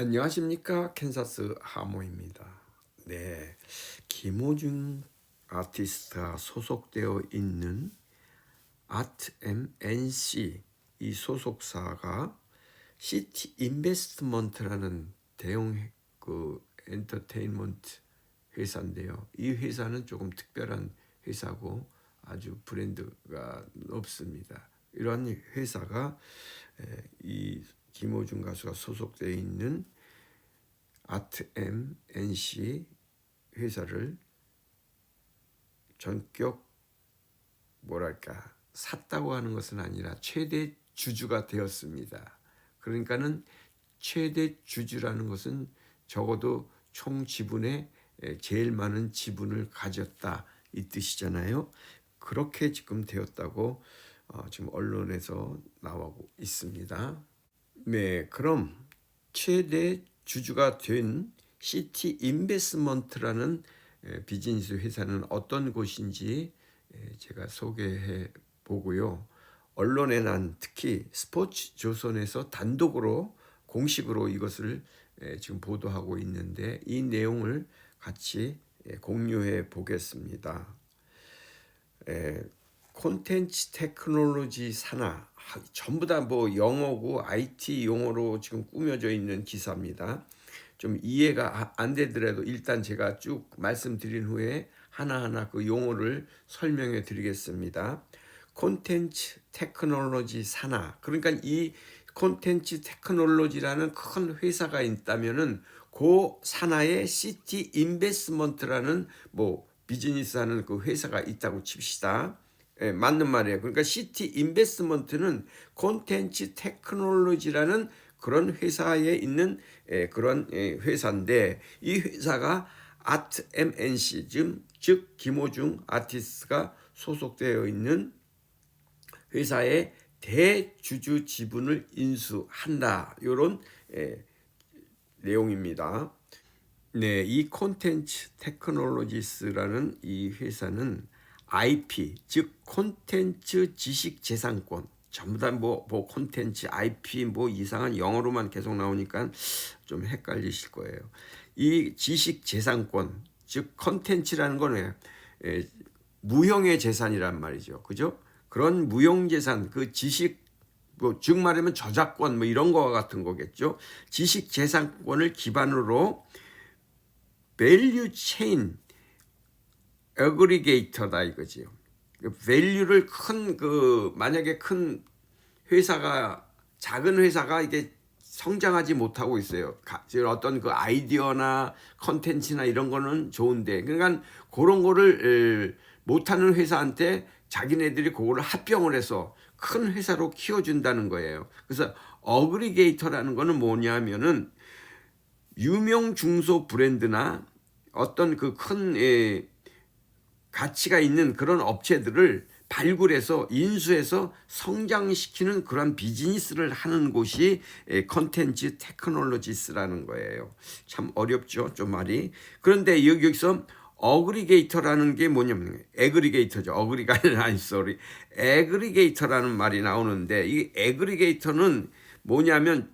안녕하십니까 캔사스 하모입니다. 네, 김호중 아티스트가 소속되어 있는 아트MNC 이 소속사가 시티 인베스트먼트라는 대형 그 엔터테인먼트 회사인데요. 이 회사는 조금 특별한 회사고 아주 브랜드가 높습니다. 이러한 회사가 에, 이 김호중 가수가 소속되어 있는 아트M NC 회사를 전격 뭐랄까 샀다고 하는 것은 아니라 최대 주주가 되었습니다. 그러니까는 최대 주주라는 것은 적어도 총 지분의 제일 많은 지분을 가졌다 이 뜻이잖아요. 그렇게 지금 되었다고 어, 지금 언론에서 나오고 있습니다. 네, 그럼 최대 주주가 된 시티 인베스먼트라는 에, 비즈니스 회사는 어떤 곳인지 에, 제가 소개해 보고요. 언론에 난 특히 스포츠 조선에서 단독으로 공식으로 이것을 에, 지금 보도하고 있는데 이 내용을 같이 에, 공유해 보겠습니다. 에, 콘텐츠 테크놀로지 산하 하, 전부 다 뭐 영어고 IT 용어로 지금 꾸며져 있는 기사입니다. 좀 이해가 아- 안 되더라도 일단 제가 쭉 말씀드린 후에 하나하나 그 용어를 설명해 드리겠습니다. 콘텐츠 테크놀로지 산하 그러니까 이 콘텐츠 테크놀로지라는 큰 회사가 있다면은 그 산하에 시티 인베스먼트라는 뭐 비즈니스 하는 그 회사가 있다고 칩시다. 예, 맞는 말이에요. 그러니까 시티 인베스먼트는 콘텐츠 테크놀로지라는 그런 회사에 있는 예, 그런 예, 회사인데 이 회사가 아트 MNC 즉, 즉 김호중 아티스트가 소속되어 있는 회사의 대주주 지분을 인수한다. 요런 예, 내용입니다. 네, 이 콘텐츠 테크놀로지스라는 이 회사는 IP 즉 콘텐츠 지식 재산권 전부 다뭐 뭐 콘텐츠 IP 뭐 이상한 영어로만 계속 나오니까 좀 헷갈리실 거예요. 이 지식 재산권 즉 콘텐츠라는 거는 예, 무형의 재산이란 말이죠. 그죠? 그런 무형 재산 그 지식 뭐 즉 말하면 저작권 뭐 이런 거와 같은 거겠죠. 지식 재산권을 기반으로 밸류 체인 어그리게이터다 이거지요. 그 밸류를 큰 그 만약에 큰 회사가 작은 회사가 이게 성장하지 못하고 있어요. 어떤 그 아이디어나 컨텐츠나 이런 거는 좋은데 그러니까 그런 거를 에, 못하는 회사한테 자기네들이 그거를 합병을 해서 큰 회사로 키워준다는 거예요. 그래서 어그리게이터라는 거는 뭐냐면은 유명 중소 브랜드나 어떤 그 큰 가치가 있는 그런 업체들을 발굴해서 인수해서 성장시키는 그런 비즈니스를 하는 곳이 에, 컨텐츠 테크놀로지스라는 거예요. 참 어렵죠, 좀 말이. 그런데 여기 여기서 어그리게이터라는 게 뭐냐면 에그리게이터죠. 어그리가 아니라 아니 쏘리. 에그리게이터라는 말이 나오는데 이 에그리게이터는 뭐냐면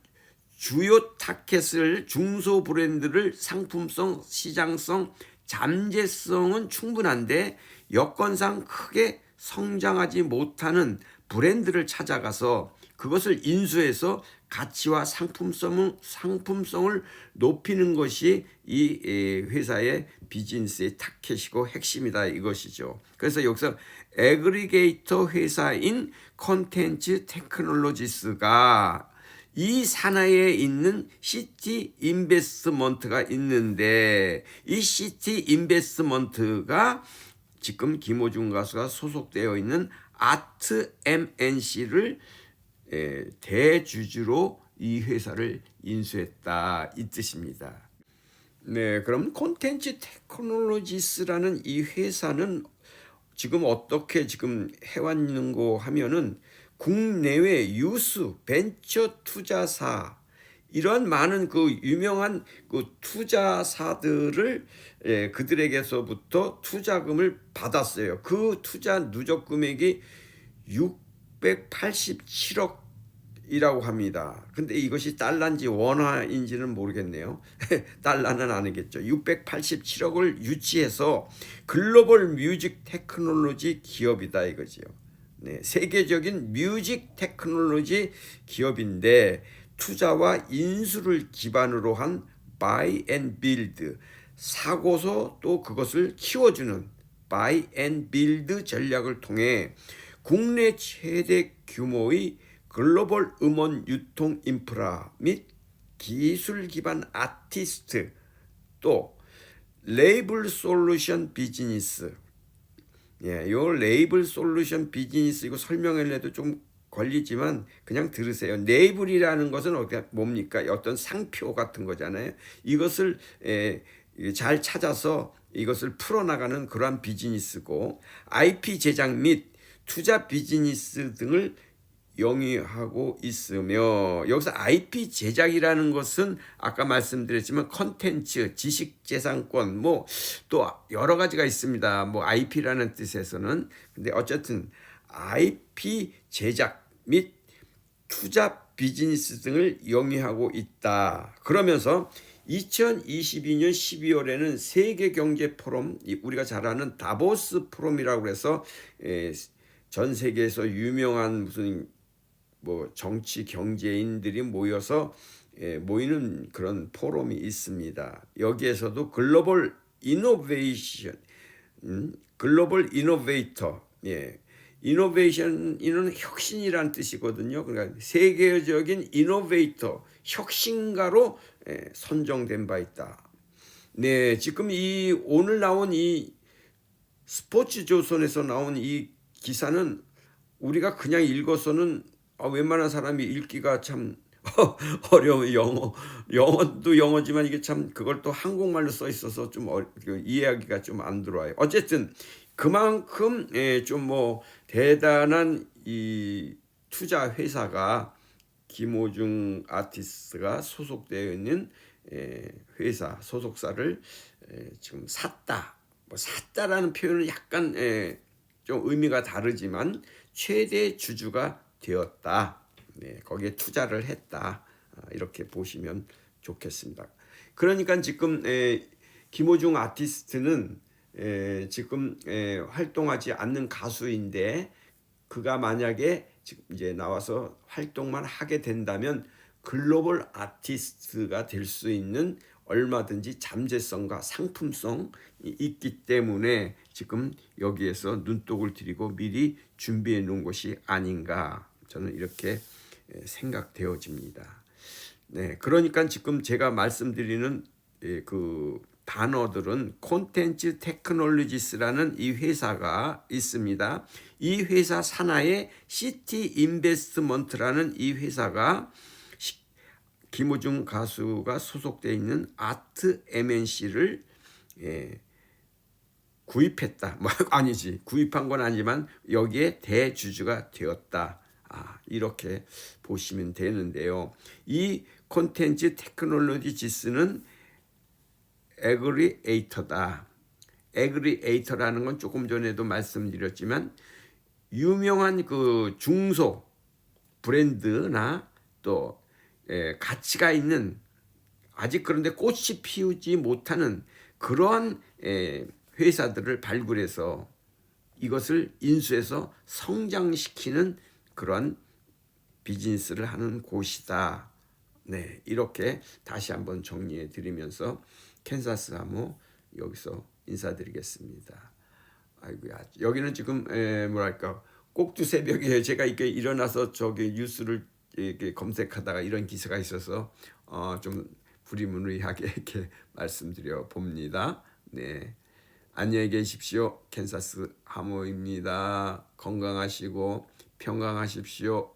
주요 타켓을 중소 브랜드를 상품성, 시장성, 잠재성은 충분한데 여건상 크게 성장하지 못하는 브랜드를 찾아가서 그것을 인수해서 가치와 상품성을 상품성을 높이는 것이 이 에, 회사의 비즈니스의 타켓이고 핵심이다 이것이죠. 그래서 여기서 에그리게이터 회사인 컨텐츠 테크놀로지스가 이 산하에 있는 시티 인베스트먼트가 있는데 이 시티 인베스트먼트가 지금 김호중 가수가 소속되어 있는 아트 MNC를 대주주로 이 회사를 인수했다 이 뜻입니다. 네, 그럼 콘텐츠 테크놀로지스라는 이 회사는 지금 어떻게 지금 해왔는고 하면은 국내외 유수 벤처 투자사 이런 많은 그 유명한 그 투자사들을 예, 그들에게서부터 투자금을 받았어요. 그 투자 누적 금액이 687억 이라고 합니다. 근데 이것이 달러인지 원화인지는 모르겠네요. 달러는 아니겠죠. 687억을 유치해서 글로벌 뮤직 테크놀로지 기업이다 이거지요. 네, 세계적인 뮤직 테크놀로지 기업인데 투자와 인수를 기반으로 한 buy and build 사고서 또 그것을 키워주는 buy and build 전략을 통해 국내 최대 규모의 글로벌 음원 유통 인프라 및 기술 기반 아티스트 또 레이블 솔루션 비즈니스 예, 요 레이블 솔루션 비즈니스 이거 설명하려도 좀 걸리지만 그냥 들으세요. 레이블이라는 것은 어떻게 뭡니까? 어떤 상표 같은 거잖아요. 이것을 에, 잘 찾아서 이것을 풀어나가는 그러한 비즈니스고 IP 제작 및 투자 비즈니스 등을 영위하고 있으며 여기서 IP 제작이라는 것은 아까 말씀드렸지만 컨텐츠, 지식 재산권 뭐 또 여러 가지가 있습니다. 뭐 IP라는 뜻에서는 근데 어쨌든 IP 제작 및 투자 비즈니스 등을 영위하고 있다. 그러면서 2022년 12월에는 세계 경제 포럼 우리가 잘 아는 다보스 포럼이라고 해서 전 세계에서 유명한 무슨 뭐 정치 경제인들이 모여서 모이는 그런 포럼이 있습니다. 여기에서도 글로벌 이노베이션, 음, 글로벌 이노베이터, 예, 이노베이션 이는 혁신이란 뜻이거든요. 그러니까 세계적인 이노베이터, 혁신가로 예, 선정된 바 있다. 네, 지금 이 오늘 나온 이 스포츠 조선에서 나온 이 기사는 우리가 그냥 읽어서는 아, 웬만한 사람이 읽기가 참 어려워 영어 영어도 영어지만 이게 참 그걸 또 한국말로 써 있어서 좀 어, 그 이해하기가 좀 안 들어와요. 어쨌든 그만큼 예, 좀뭐 대단한 이 투자 회사가 김호중 아티스트가 소속되어 있는 예, 회사 소속사를 예, 지금 샀다. 뭐 샀다라는 표현은 약간 예, 좀 의미가 다르지만 최대 주주가 되었다. 네, 거기에 투자를 했다. 아, 이렇게 보시면 좋겠습니다. 그러니까 지금 에, 김호중 아티스트는 에, 지금 에, 활동하지 않는 가수인데 그가 만약에 지금 이제 나와서 활동만 하게 된다면 글로벌 아티스트가 될 수 있는 얼마든지 잠재성과 상품성이 있기 때문에 지금 여기에서 눈독을 들이고 미리 준비해 놓은 것이 아닌가 저는 이렇게 생각되어집니다. 네, 그러니까 지금 제가 말씀드리는 그 단어들은 콘텐츠 테크놀로지스라는 이 회사가 있습니다. 이 회사 산하에 시티 인베스트먼트라는 이 회사가 김호중 가수가 소속되어 있는 아트 MNC를 예, 구입했다. 뭐 아니지 구입한 건 아니지만 여기에 대주주가 되었다. 아, 이렇게 보시면 되는데요. 이 콘텐츠 테크놀로지 지스는 에그리에이터다. 에그리에이터라는 건 조금 전에도 말씀드렸지만 유명한 그 중소 브랜드나 또 에, 가치가 있는 아직 그런데 꽃이 피우지 못하는 그러한 에, 회사들을 발굴해서 이것을 인수해서 성장시키는 그런 비즈니스를 하는 곳이다. 네, 이렇게 다시 한번 정리해 드리면서 캔사스 하모 여기서 인사드리겠습니다. 아이고야, 여기는 지금 에, 뭐랄까 꼭두 새벽에 제가 이렇게 일어나서 저기 뉴스를 이렇게 검색하다가 이런 기사가 있어서 어, 좀 부리문의하게 이렇게 말씀드려 봅니다. 네. 안녕히 계십시오. 캔사스 하모입니다. 건강하시고 평강하십시오.